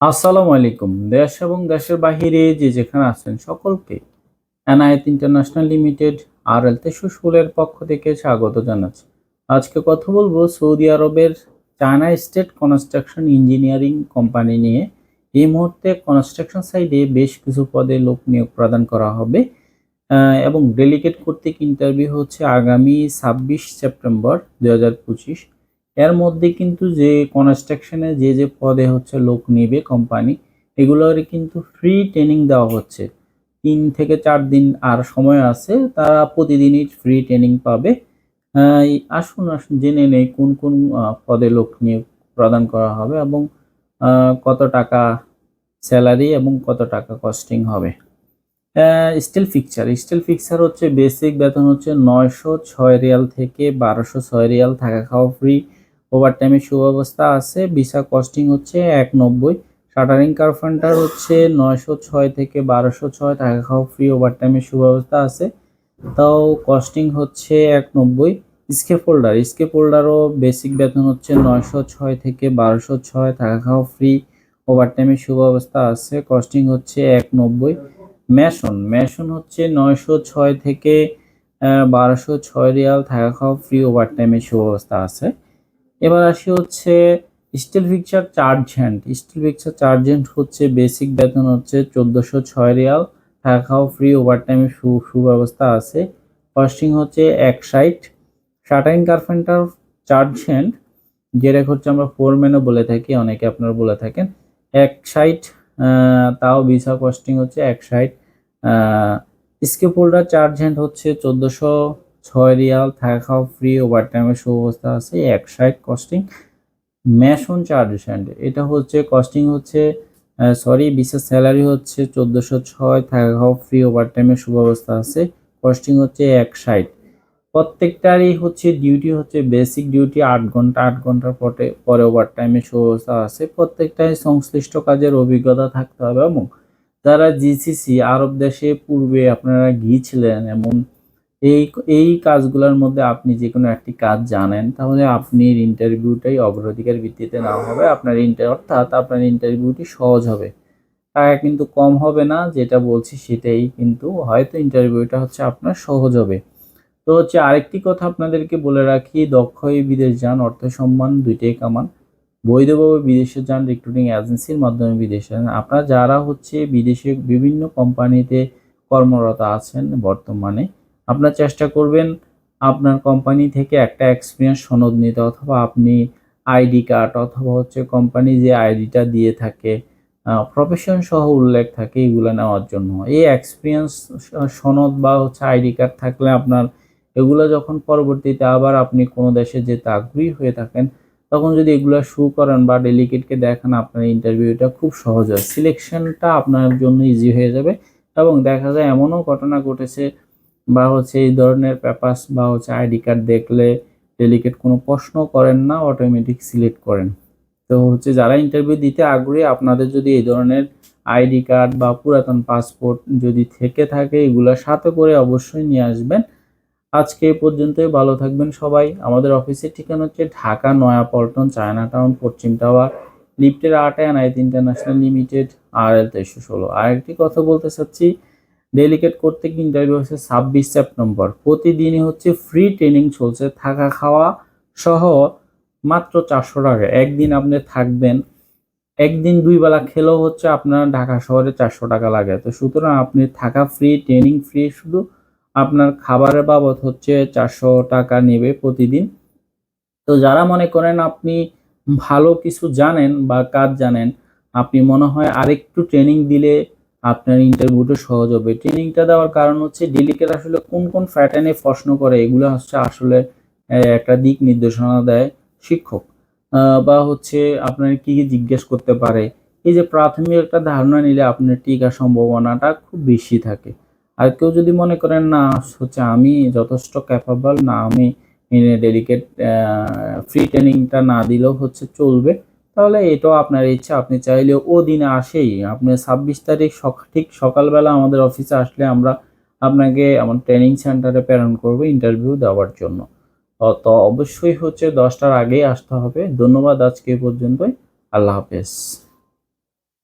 আসসালামু আলাইকুম। দেশ এবং দেশের বাহিরে যে যেখানে আছেন সকলকে এনআইএত ইন্টারন্যাশনাল লিমিটেড আর এল তেসুসুলের পক্ষ থেকে স্বাগত জানাচ্ছি। আজকে কথা বলব সৌদি আরবের China state construction engineering company নিয়ে। এই মুহূর্তে কনস্ট্রাকশন সাইডে বেশ কিছু পদে লোক নিয়োগ প্রদান করা হবে এবং ডেলিগেট কর্তৃক ইন্টারভিউ হচ্ছে আগামী ছাব্বিশ সেপ্টেম্বর দু হাজার পঁচিশ। এর মধ্যে কিন্তু যে কনস্ট্রাকশনে যে যে পদে হচ্ছে লোক নেবে কোম্পানি এগুলোর কিন্তু ফ্রি ট্রেনিং দেওয়া হচ্ছে। তিন থেকে চার দিন আর সময় আছে, তারা প্রতিদিনই ফ্রি ট্রেনিং পাবে। আসুন আসুন, জেনে নেই কোন কোন পদে লোক নিয়োগ প্রদান করা হবে এবং কত টাকা স্যালারি এবং কত টাকা কস্টিং হবে। স্টিল ফিক্সার স্টিল ফিক্সার হচ্ছে বেসিক বেতন হচ্ছে নয়শো ছয় রিয়াল থেকে বারোশো ছয় রিয়াল থাকা খাওয়া ফ্রি ওভারটাইমের সুব্যবস্থা আছে। ভিসা কস্টিং হচ্ছে এক নব্বই শাটারিং কার্পেন্টার হচ্ছে নয়শো ছয় থেকে বারোশো ছয়। টাকা খাওয়া ফ্রি ওভারটাইমের সুব্যবস্থা আছে। তাও কস্টিং হচ্ছে এক নব্বই স্কেপ হোল্ডারও বেসিক বেতন হচ্ছে নয়শো ছয় থেকে বারোশো ছয়। টাকা খাওয়া ফ্রি ওভারটাইমের সুব্যবস্থা আছে। কস্টিং হচ্ছে এক নব্বই ম্যাশন ম্যাশন হচ্ছে নয়শো ছয় থেকে বারোশো ছয় রিয়াল। থাকা খাওয়া ফ্রি ওভারটাইমের সুব্যবস্থা আছে। এবার আসি হচ্ছে still picture charge hand still picture charge hand হচ্ছে বেসিক বেতন হচ্ছে চোদ্দোশো ছয় রিয়াল। থাকা খাওয়া ফ্রি ওভারটাইমের সু সুব্যবস্থা আছে। কস্টিং হচ্ছে এক site shuttering carpenter charge hand যেটা হচ্ছে আমরা ফোরম্যানও বলে থাকি, অনেকে আপনারা বলে থাকেন। এক সাইট তাও ভিসা কস্টিং হচ্ছে এক site scape holder charge hand হচ্ছে চোদ্দোশো ছয় রিয়াল, থাকা খাওয়া ফ্রি ওভারটাইমের সুব্যবস্থা আছে এক side costing mason charge hand এটা হচ্ছে কস্টিং হচ্ছে সরি বিশেষ স্যালারি হচ্ছে চোদ্দোশো ছয়, থাকা খাওয়া ফ্রি ওভারটাইমের সুব্যবস্থা আছে কস্টিং হচ্ছে এক সাইড প্রত্যেকটারই হচ্ছে ডিউটি হচ্ছে বেসিক ডিউটি আট ঘণ্টা, আট ঘণ্টার পরে পরে ওভারটাইমের সুব্যবস্থা আছে, প্রত্যেকটাই সংশ্লিষ্ট কাজের অভিজ্ঞতা থাকতে হবে এবং যারা জিসিসি আরব দেশে পূর্বে আপনারা গিয়েছিলেন এমন এই এই কাজগুলোর মধ্যে আপনি যে কোনো একটি কাজ জানেন, তাহলে আপনি ইন্টারভিউটাই অগ্রাধিকার ভিত্তিতে নেওয়া হবে। আপনার ইন্টার অর্থাৎ আপনার ইন্টারভিউটি সহজ হবে। টাকা কিন্তু কম হবে না, যেটা বলছি সেটাই কিন্তু হয়তো ইন্টারভিউটা হচ্ছে আপনার সহজ হবে। তো হচ্ছে আরেকটি কথা আপনাদেরকে বলে রাখি, দক্ষ হয়ে বিদেশ যান, অর্থ সম্মান দুইটাই কামান। বৈধভাবে বিদেশে যান রিক্রুটিং এজেন্সির মাধ্যমে বিদেশে যান। আপনারা যারা হচ্ছে বিদেশে বিভিন্ন কোম্পানিতে কর্মরত আছেন বর্তমানে আপনার চেষ্টা করবেন আপনার কোম্পানি থেকে একটা এক্সপিরিয়েন্স সনদ নিতে অথবা আপনি আইডি কার্ড অথবা হচ্ছে কোম্পানি যে আইডিটা দিয়ে থাকে প্রফেশন সহ উল্লেখ থাকে, এগুলো নেওয়ার জন্য। এই এক্সপিরিয়েন্স সনদ বা হচ্ছে আইডি কার্ড থাকলে আপনার এগুলো যখন পরবর্তীতে আবার আপনি কোনো দেশে যেতে আগ্রহী হয়ে থাকেন, তখন যদি এগুলো শু করেন বা ডেলিগেটকে দেখান, আপনার ইন্টারভিউটা খুব সহজ হয়। সিলেকশনটা আপনার জন্য ইজি হয়ে যাবে এবং দেখা যায় এমনও ঘটনা ঘটেছে বা হচ্ছে এই ধরনের পেপার্স বা হচ্ছে আইডি কার্ড দেখলে ডেলিগেট কোনো প্রশ্ন করেন না অটোমেটিক সিলেক্ট করেন। তো হচ্ছে যারা ইন্টারভিউ দিতে আগ্রহী, আপনাদের যদি এই ধরনের আইডি কার্ড বা পুরাতন পাসপোর্ট যদি থেকে থাকে, এগুলো সাথে করে অবশ্যই নিয়ে আসবেন। আজকে এই পর্যন্তই, ভালো থাকবেন সবাই। আমাদের অফিসের ঠিকানা হচ্ছে ঢাকা নয়াপল্টন চায়না টাউন পশ্চিম টাওয়ার, লিফটের আটে night international limited, R L তেইশশো ষোলো। আরেকটি কথা বলতে চাচ্ছি ডেলিগেট করতে ইন্টারভিউ হচ্ছে ছাব্বিশ সেপ্টেম্বর প্রতিদিনই হচ্ছে ফ্রি ট্রেনিং চলছে, থাকা খাওয়া সহ মাত্র চারশো টাকা। একদিন আপনি থাকবেন, একদিন দুই বেলা খেলেও হচ্ছে আপনার ঢাকা শহরে চারশো টাকা লাগে। তো সুতরাং আপনি থাকা ফ্রি ট্রেনিং ফ্রি শুধু আপনার খাবারের বাবদ হচ্ছে চারশো টাকা নেবে প্রতিদিন। তো যারা মনে করেন আপনি ভালো কিছু জানেন বা কাজ জানেন, আপনি মনে হয় আরেকটু ট্রেনিং দিলে আপনার ইন্টারভিউটা সহজ হবে। ট্রেনিংটা দেওয়ার কারণ হচ্ছে ডেলিকেট আসলে কোন কোন প্যাটার্নে প্রশ্ন করে, এগুলো হচ্ছে আসলে একটা দিক নির্দেশনা দেয় শিক্ষক। বা হচ্ছে আপনার কি কি জিজ্ঞেস করতে পারে। এই যে প্রাথমিক একটা ধারণা নিলে আপনার টিকার সম্ভাবনাটা খুব বেশি থাকে। আর কেউ যদি মনে করেন, না, হচ্ছে আমি যথেষ্ট ক্যাপাবল না, আমি ডেলিকেট ফ্রি ট্রেনিংটা না দিলেও হচ্ছে চলবে। তাহলে এটাও আপনার ইচ্ছা। আপনি চাইলে ও দিনে আসেই। আপনি ছাব্বিশ তারিখ ঠিক সকালবেলা আমাদের অফিসে আসলে আমরা আপনাকে আমার ট্রেনিং সেন্টারে প্রেরণ করব ইন্টারভিউ দেওয়ার জন্য। তো অবশ্যই হচ্ছে দশটার আগেই আসতে হবে। ধন্যবাদ আজকে পর্যন্তই। আল্লাহ হাফেজ।